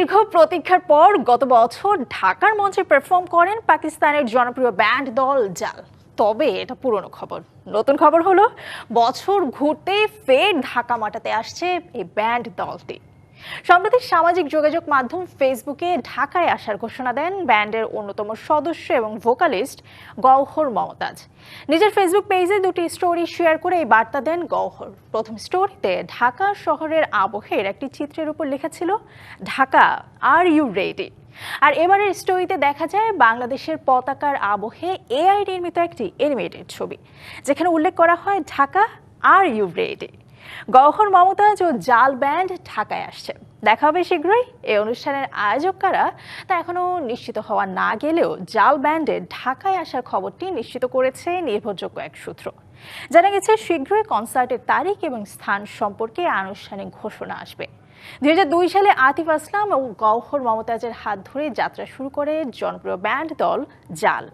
দীর্ঘ প্রতীক্ষার পর গত বছর ঢাকার মঞ্চে পারফর্ম করেন পাকিস্তানের জনপ্রিয় ব্যান্ড দল জাল। তবে এটা পুরনো খবর। নতুন খবর হলো, বছর ঘুরতে ফের ঢাকা মাটাতে আসছে এই ব্যান্ড দলটি। সম্প্রতি সামাজিক যোগাযোগ মাধ্যম ফেসবুকে ঢাকায় আসার ঘোষণা দেন ব্যান্ডের অন্যতম সদস্য এবং ভোকালিস্ট গওহর মমতাজ। নিজের ফেসবুক পেজে দুটি স্টোরি শেয়ার করে এই বার্তা দেন গওহর। প্রথম স্টোরিতে, ঢাকা শহরের আবহের একটি চিত্রের উপর লেখা ছিল, ঢাকা আর ইউ রেডি আর এবারের স্টোরিতে দেখা যায়, বাংলাদেশের পতাকার আবহে এআই নির্মিত একটি অ্যানিমেটেড ছবি, যেখানে উল্লেখ করা হয়, Dhaka are you ready Gohar Momtaz ও জাল ব্যান্ড ঢাকায় আসছে। দেখা হবে শীঘ্রই। এই অনুষ্ঠানের আয়োজক কারা তা এখনও নিশ্চিত হওয়া না গেলেও জাল ব্যান্ডের ঢাকায় আসার খবরটি নিশ্চিত করেছে নির্ভরযোগ্য এক সূত্র। জানা গেছে, শীঘ্রই কনসার্টের তারিখ এবং স্থান সম্পর্কে আনুষ্ঠানিক ঘোষণা আসবে। দুই হাজার দুই সালে আতিফ আসলাম ও গওহর মমতাজের হাত ধরে যাত্রা শুরু করে জনপ্রিয় ব্যান্ড দল জাল।